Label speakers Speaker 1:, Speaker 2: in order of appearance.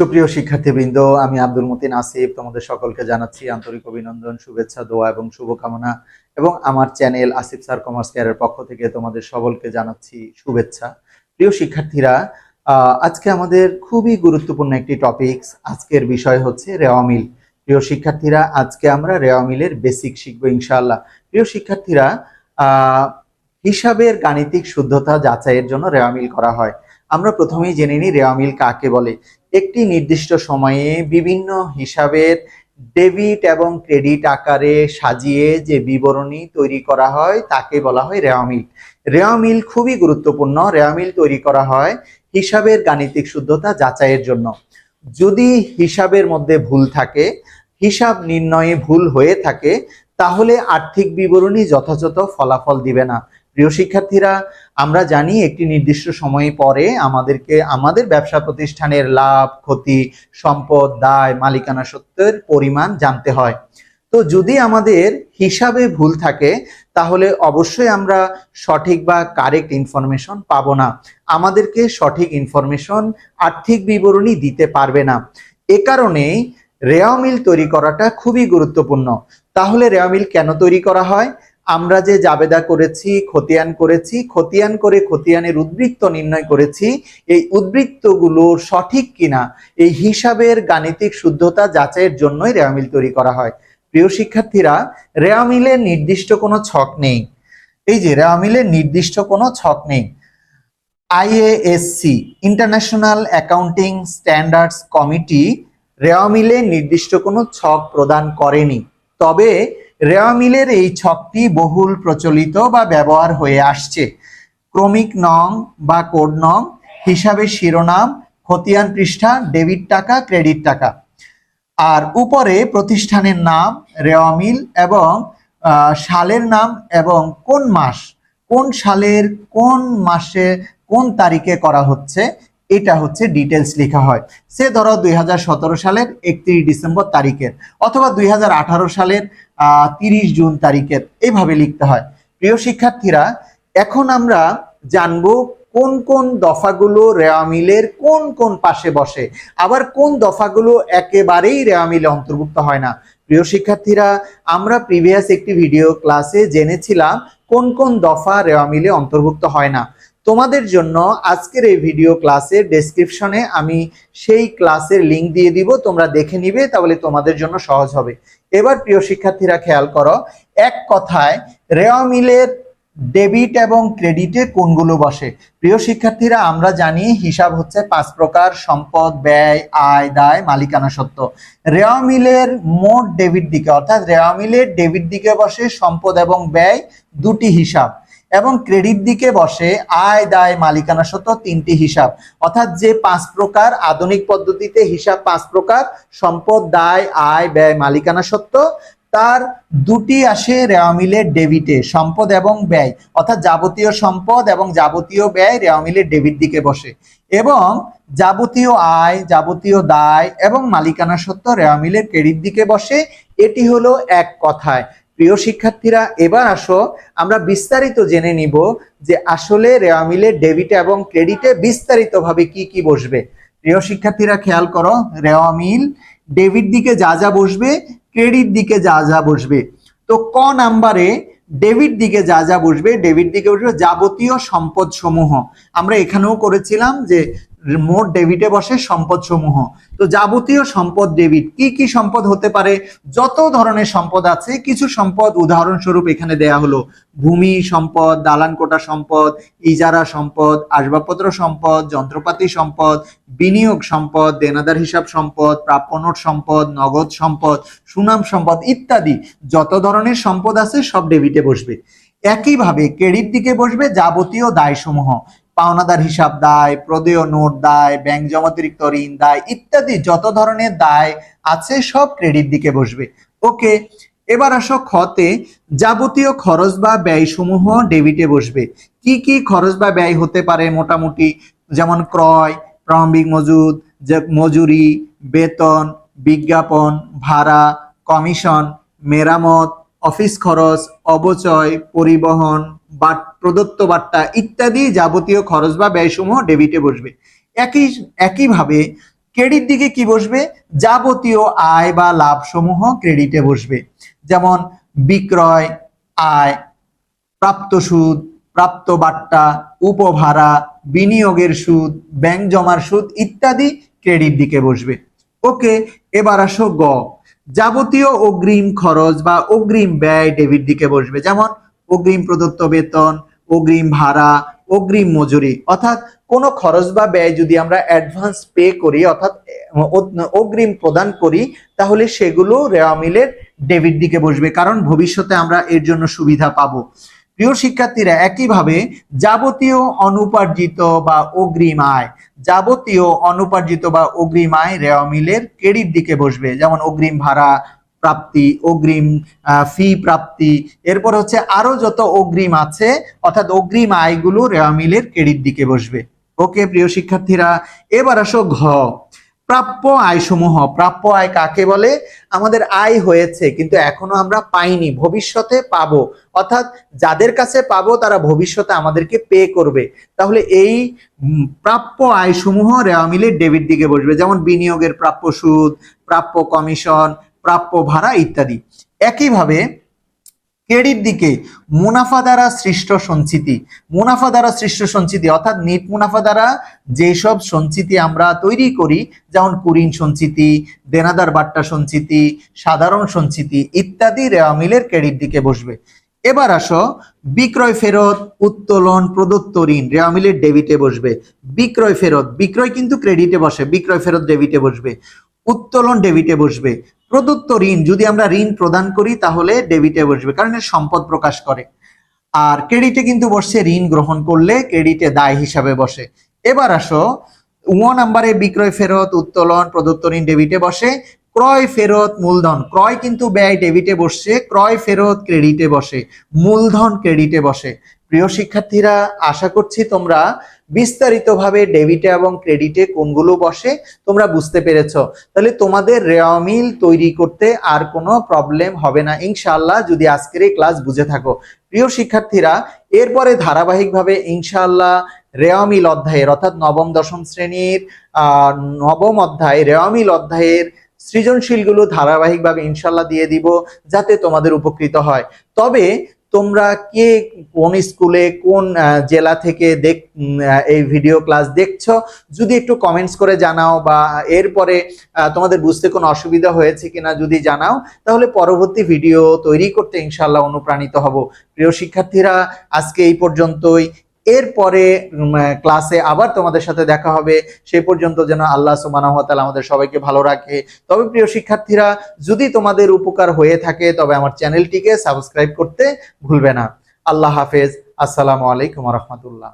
Speaker 1: সুপ্রিয় শিক্ষার্থীবৃন্দ, আমি আব্দুল মতিন আসিফ। তোমাদের সকলকে জানাচ্ছি আন্তরিক অভিনন্দন, শুভেচ্ছা, দোয়া এবং শুভকামনা। এবং আমার চ্যানেল আসিফ স্যার কমার্স কেয়ারের পক্ষ থেকে তোমাদের সকলকে জানাচ্ছি শুভেচ্ছা। প্রিয় শিক্ষার্থীরা আজকে আমাদের খুবই গুরুত্বপূর্ণ একটি টপিকস আজকের বিষয় হচ্ছে রেওয়া মিল। প্রিয় শিক্ষার্থীরা, আজকে আমরা রেওয়া মিলের বেসিক শিখব ইনশাআল্লাহ। প্রিয় শিক্ষার্থীরা হিসাবের গাণিতিক শুদ্ধতা যাচাইয়ের জন্য রেওয়া মিল করা হয়। আমরা প্রথমেই জেনে নিই রেওয়া মিল কাকে বলে। একটি নির্দিষ্ট সময়ে বিভিন্ন হিসাবের ডেবিট এবং ক্রেডিট আকারে সাজিয়ে যে বিবরণী তৈরি করা হয়, তাকে বলা হয় রেওয়া মিল। রেওয়া মিল খুবই গুরুত্বপূর্ণ। রেওয়া মিল তৈরি করা হয় হিসাবের গাণিতিক শুদ্ধতা যাচাইয়ের জন্য। যদি হিসাবের মধ্যে ভুল থাকে, হিসাব নির্ণয়ে ভুল হয়ে থাকে, তাহলে আর্থিক বিবরণী যথাযথ ফলাফল দিবে না। প্রিয় শিক্ষার্থীরা আমরা জানি একটি নির্দিষ্ট সময় পরে আমাদেরকে, আমাদের ব্যবসা প্রতিষ্ঠানের লাভ, ক্ষতি, সম্পদ, দায়, মালিকানা সত্ত্বের পরিমাণ জানতে হয়। তো যদি আমাদের হিসাবে ভুল থাকে, তাহলে অবশ্যই আমরা সঠিক বা কারেক্ট ইনফরমেশন পাবো না। আমাদেরকে সঠিক ইনফরমেশন আর্থিক বিবরণী দিতে পারবে না। এ কারণেই রেওয়া মিল তৈরি করাটা খুবই গুরুত্বপূর্ণ। তাহলে রেওয়া মিল কেন তৈরি করা হয়? আমরা যে জাবেদা করেছি, খতিয়ান করেছি, খতিয়ান করে খতিয়ানের উদ্বৃত্ত নির্ণয় করেছি, এই উদ্বৃত্তগুলো সঠিক কিনা, এই হিসাবের গাণিতিক শুদ্ধতা যাচাইয়ের জন্যই রেওয়ামিল তৈরি করা হয়। প্রিয় শিক্ষার্থীরা, রেওয়ামিলের নির্দিষ্ট কোনো ছক নেই। এই যে, রেওয়ামিলের নির্দিষ্ট কোনো ছক নেই। IASC, international accounting standards committee রেওয়ামিলে নির্দিষ্ট কোনো ছক প্রদান করেনি। তবে রেওয়ামিলের এই ছকটি বহুল প্রচলিত বা ব্যবহার হয়ে আসছে। ক্রমিক নং বা কোড নং, হিসাবে শিরোনাম, খতিয়ান পৃষ্ঠা, ডেবিট টাকা, ক্রেডিট টাকা। আর উপরে প্রতিষ্ঠানের নাম রেওয়ামিল এবং সালের নাম এবং কোন মাস, কোন সালের কোন মাসে কোন তারিখে করা হচ্ছে এটা হচ্ছে ডিটেলস লেখা হয়। সে ধরো দুই হাজার সতেরো সালের একত্রিশ ডিসেম্বর তারিখের অথবা দুই হাজার আঠারো সালের তিরিশ জুন তারিখের এইভাবে লিখতে হয়। প্রিয় শিক্ষার্থীরা, এখন আমরা জানব কোন কোন দফাগুলো রেওয়া মিলের কোন কোন পাশে বসে। আবার কোন দফাগুলো একেবারেই রেওয়া মিলে অন্তর্ভুক্ত হয় না। প্রিয় শিক্ষার্থীরা, আমরা প্রিভিয়াস একটি ভিডিও ক্লাসে জেনেছিলাম কোন কোন দফা রেওয়া মিলে অন্তর্ভুক্ত হয় না। তোমাদের জন্য আজকের এই ভিডিও ক্লাসের ডেসক্রিপশনে আমি সেই ক্লাসের লিংক দিয়ে দিব, তোমরা দেখে নিবে, তাহলে তোমাদের জন্য সহজ হবে। এবার প্রিয় শিক্ষার্থীরা খেয়াল করো, এক কথায় রেওয়া মিলের ডেবিট এবং ক্রেডিটে কোনগুলো বসে? প্রিয় শিক্ষার্থীরা, আমরা জানি হিসাব হচ্ছে পাঁচ প্রকার, সম্পদ, ব্যয়, আয়, দায়, মালিকানা সত্ত্ব রেওয়া মিলের মোট ডেবিট দিকে, অর্থাৎ রেওয়া মিলের ডেবিট দিকে বসে সম্পদ এবং ব্যয় দুটি হিসাব। এবং ক্রেডিট দিকে বসে আয় দায় মালিকানা সত্ত্ব তিনটি হিসাব। অর্থাৎ যে পাঁচ প্রকার আধুনিক পদ্ধতিতে হিসাব পাঁচ প্রকার, সম্পদ, দায়, আয়, ব্যয়, মালিকানা সত্ত্ব, তার দুটি আসে রেওয়া মিলের ডেবিটে, সম্পদ এবং ব্যয়। অর্থাৎ যাবতীয় সম্পদ এবং যাবতীয় ব্যয় রেওয়া মিলের ডেবিট দিকে বসে। এবং যাবতীয় আয়, যাবতীয় দায় এবং মালিকানা সত্ত্ব রেওয়া মিলের ক্রেডিট দিকে বসে। এটি হলো এক কথায়। প্রিয় শিক্ষার্থীরা, এবার আসো, আমরা বিস্তারিত জেনে নিব যে আসলে রেওয়া মিলের ডেবিটে এবং ক্রেডিটে বিস্তারিতভাবে কি কি বসবে। প্রিয় শিক্ষার্থীরা, খেয়াল করো রেওয়া মিল ডেবিট দিকে যা যা বসবে, ক্রেডিট দিকে যা যা বসবে। তো ক নাম্বারে ডেবিট দিকে যা যা বসবে, ডেবিট দিকে বসবে যাবতীয় সম্পদ সমূহ আমরা এখানেও করেছিলাম যে মোট ডেবিটে বসে সম্পদ সমূহ তো যাবতীয় সম্পদ ডেবিট, কি কি সম্পদ হতে পারে, যত ধরনের সম্পদ আছে, কিছু সম্পদ উদাহরণস্বরূপ এখানে দেয়া হলো। ভূমি সম্পদ, দালান কোটা সম্পদ, ইজারা সম্পদ, আসবাবপত্র সম্পদ, যন্ত্রপাতি সম্পদ, বিনিয়োগ সম্পদ, দেনাদার হিসাব সম্পদ, প্রাপ্য নোট সম্পদ, নগদ সম্পদ, সুনাম সম্পদ ইত্যাদি। যত ধরনের সম্পদ আছে সব ডেবিটে বসবে। একইভাবে ক্রেডিট দিকে বসবে যাবতীয় দায়সমূহ। পাওনাদার হিসাব দায়, প্রদেয় নোট দায় ব্যাংক জমাতিরিক্ত ঋণ দায়, ইত্যাদি যত ধরনের দায় আছে সব ক্রেডিট দিকে বসবে। ওকে এবার আসো খতে যাবতীয় খরচ বা ব্যয়সমূহ ডেবিটে বসবে। কি কি খরচ বা ব্যয় হতে পারে মোটামুটি? যেমন ক্রয়, প্রারম্ভিক মজুদ মজুরি, বেতন, বিজ্ঞাপন, ভাড়া কমিশন মেরামত অফিস খরচ, অবচয়, পরিবহন বা প্রদত্ত বার্তা ইত্যাদি যাবতীয় খরচ বা ব্যয়সমূহ ডেবিটে বসবে। একই, একইভাবে ক্রেডিট দিকে কি বসবে? যাবতীয় আয় বা লাভ সমূহ ক্রেডিটে বসবে। যেমন বিক্রয়, আয়, প্রাপ্ত সুদ, প্রাপ্ত বাট্টা, উপভাড়া, বিনিয়োগের সুদ, ব্যাংক জমার সুদ ইত্যাদি ক্রেডিট দিকে বসবে। ওকে, এবার আসো গ। যাবতীয় অগ্রিম খরচ বা অগ্রিম ব্যয় ডেবিট দিকে বসবে। যেমন অগ্রিম প্রদত্ত বেতন, অগ্রিম ভাড়া, অগ্রিম মজুরি। অর্থাৎ কোনো খরচ বা ব্যয় যদি আমরা অ্যাডভান্স পে করি, অর্থাৎ অগ্রিম প্রদান করি, তাহলে সেগুলো রেওয়া মিলের ডেবিট দিকে বসবে। কারণ ভবিষ্যতে আমরা এর জন্য সুবিধা পাবো। প্রিয় শিক্ষার্থীরা, একইভাবে যাবতীয় অনুপার্জিত বা অগ্রিম আয়, যাবতীয় অনুপার্জিত বা অগ্রিম আয় রেওয়া মিলের ক্রেডিট দিকে বসবে। যেমন অগ্রিম ভাড়া প্রাপ্তি, অগ্রিম ফি প্রাপ্তি। এরপর হচ্ছে আরও যত অগ্রিম আছে, অর্থাৎ অগ্রিম আয়গুলো রেওয়া মিলের ক্রেডিট দিকে বসবে। ওকে, প্রিয় শিক্ষার্থীরা, এবার আসো ঘ। প্রাপ্য আয়সমূহ। প্রাপ্য আয় কাকে বলে? আমাদের আয় হয়েছে, কিন্তু এখনও আমরা পাইনি, ভবিষ্যতে পাবো। অর্থাৎ যাদের কাছে পাবো, তারা ভবিষ্যতে আমাদেরকে পে করবে। তাহলে এই প্রাপ্য আয়সমূহ রেওয়া মিলের ডেবিট দিকে বসবে। যেমন বিনিয়োগের প্রাপ্য সুদ, প্রাপ্য কমিশন প্রাপ্য ভাড়া ইত্যাদি। একইভাবে ক্রেডিট দিকে মুনাফা দ্বারা সৃষ্ট সঞ্চিতি। মুনাফা দ্বারা সৃষ্ট সঞ্চিতি অর্থাৎ নেট মুনাফা দ্বারা যেসব সঞ্চিতি আমরা তৈরি করি, যেমন কুরিন সঞ্চিতি, দেনাদার বাট্টা সঞ্চিতি, সাধারণ সঞ্চিতি ইত্যাদি রেওয়া মিলের ক্রেডিট দিকে বসবে। এবার আসো, বিক্রয় ফেরত, উত্তোলন, প্রদত্ত ঋণ রেওয়া মিলের ডেবিটে বসবে। বিক্রয় ফেরত, বিক্রয় কিন্তু ক্রেডিটে বসে, বিক্রয় ফেরত ডেবিটে বসবে। উত্তোলন ডেবিটে বসবে। প্রদত্ত ঋণ যদি আমরা ঋণ প্রদান করি, তাহলে ডেবিটে বসবে, কারণ এর সম্পদ প্রকাশ করে। আর ক্রেডিটে কিন্তু বসছে ঋণ গ্রহণ করলে ক্রেডিটে দায় হিসাবে বসে। এবার আসো ও নাম্বারে বিক্রয়, ফেরত, উত্তোলন, প্রদত্ত ঋণ ডেবিটে বসে, ক্রয়, ফেরত, মূলধন। ক্রয় কিন্তু ব্যয় ডেবিটে বসছে, ক্রয়, ফেরত ক্রেডিটে বসে, মূলধন ক্রেডিটে বসে। প্রিয় শিক্ষার্থীরা, আশা করছি তোমরা বিস্তারিতভাবে ডেবিটে এবং ক্রেডিটে কোনগুলো বসে তোমরা বুঝতে পেরেছ। তাহলে তোমাদের রেওয়া মিল তৈরি করতে আর কোনো প্রবলেম হবে না। ইনশাআল্লাহ যদি আজকের এই ক্লাস বুঝে থাকো। প্রিয় শিক্ষার্থীরা, এরপরে ধারাবাহিকভাবে ইনশাআল্লাহ রেওয়া মিল অধ্যায়ের, অর্থাৎ নবম, দশম শ্রেণির নবম অধ্যায় রেওয়া মিল অধ্যায়ের সৃজনশীলগুলো ধারাবাহিকভাবে ইনশাল্লাহ দিয়ে দিব যাতে তোমাদের উপকৃত হয়। তবে তোমরা কে কোন স্কুলে, কোন জেলা থেকে দেখ এই ভিডিও ক্লাস দেখছ? যদি একটু কমেন্টস করে জানাও বা এরপরে তোমাদের বুঝতে কোনো অসুবিধা হয়েছে কিনা যদি জানাও, তাহলে পরবর্তী ভিডিও তৈরি করতে ইনশাল্লাহ অনুপ্রাণিত হব। প্রিয় শিক্ষার্থীরা, আজকে এই পর্যন্তই। এরপরে ক্লাসে আবার তোমাদের সাথে দেখা হবে। সে পর্যন্ত যেন আল্লাহ ওয়া আমাদের সবাইকে ভালো রাখে। তবে প্রিয় শিক্ষার্থীরা, যদি তোমাদের উপকার হয়ে থাকে, তবে আমার চ্যানেলটিকে সাবস্ক্রাইব করতে ভুলবে না। আল্লাহ হাফেজ। আসসালামু আলাইকুম রহমতুল্লাহ।